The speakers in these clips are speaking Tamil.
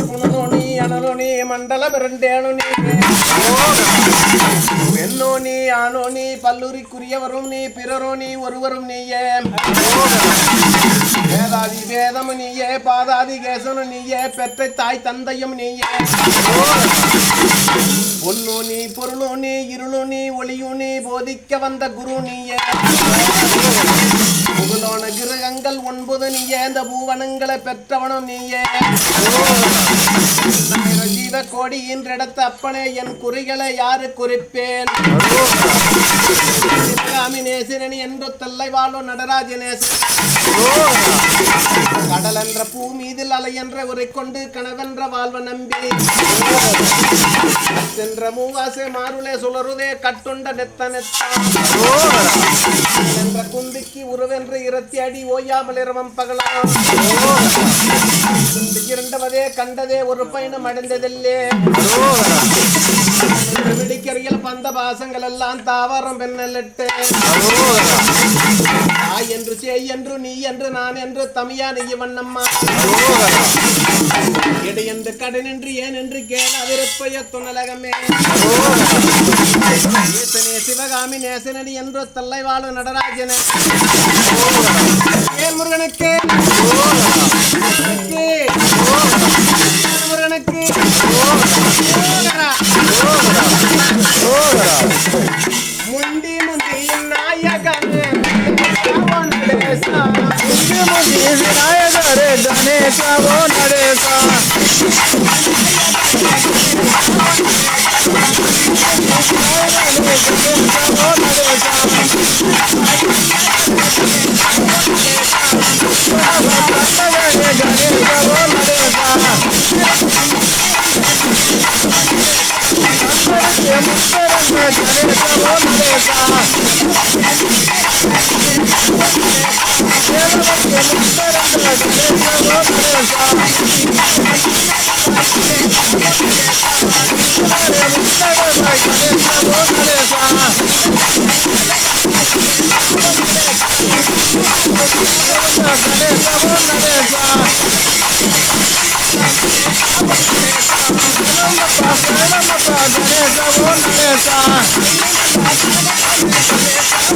புனலோனி அனலோனி மண்டல பிரண்டேனு பெண்ணோ நீ ஆணோ நீ பல்லுரிக்குரியவரும் நீ பிறரோ நீ ஒருவரும் நீயே வேதாதி வேதம் நீயே பாதாதி கேசனு நீயே பெற்ற தாய் தந்தையும் நீயே பொண்ணு நீ பொருளோ நீ இருளு நீ ஒளியு நீ போதிக்க வந்த குரு நீயே புகழோன கிரகங்கள் ஒன்பது நீயே இந்த பூவனங்களை பெற்றவனும் நீயே. ஜீவ கோடி என்றெடுத்த அப்பனே என் குறிகளை யாரு குறிப்பேன்? சிவகாமி என்று தொல்லை வாழும் நடராஜனேசன் கடல் என்ற பூ அலை என்ற உரை கொண்டு கணவென்ற வாழ்வ நம்பி. சென்ற மூவாசே மாருளே சுழருதே கட்டுண்ட நெத்த நெத்தா குந்திக்கு உருவென்று இரத்தி அடி ஓயாமல் இரவம் பகலாம். இரண்டவதே கண்டதே ஒரு பயணம் அடைந்ததில்லே. விடிக்கறியில் பந்த பாசங்கள் எல்லாம் தாவரம் பெண்ணலிட்டு. ஆய் என்று செய் என்று நீ என்று நான் என்று தமியா நீ வண்ணம்மா. எடை என்று கடன் என்று ஏன் என்று கேள் அதிருப்பைய துணலகமே. சிவகாமி நேசனடி என்று தல்லை வாழும் நடராஜன I'm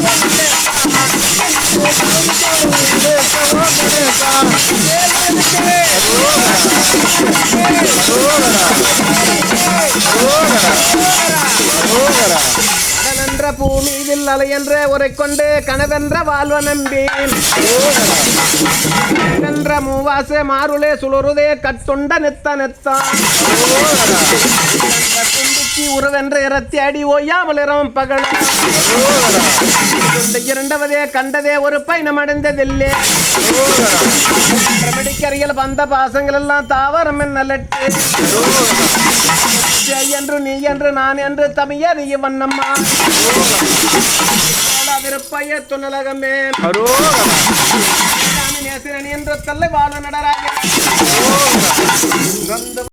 Gonna பூமியில் அலையன்ற உரை கொண்டு கனவென்ற வாழ்வ நம்பி என்ற மூவாசே மாருளே சுழருதே கட்டுண்ட நித்த நித்தான். குண்டிக்கு உருவென்ற இரத்தி அடி ஓயாமல் இரவும் பகல் இரண்டவதே கண்டதே ஒரு பயணம் அடைந்ததில்லை பிரமிடிக்கரையில் வந்த பாசங்கள் எல்லாம் தாவரம் நல்லட்டு ஜெய் என்று நீ என்று நான் என்று தமிய நீ வண்ணம்மா. விருப்பைய துணலகமே. நேசிரன் என்று தல்லை வாழ நடராஜ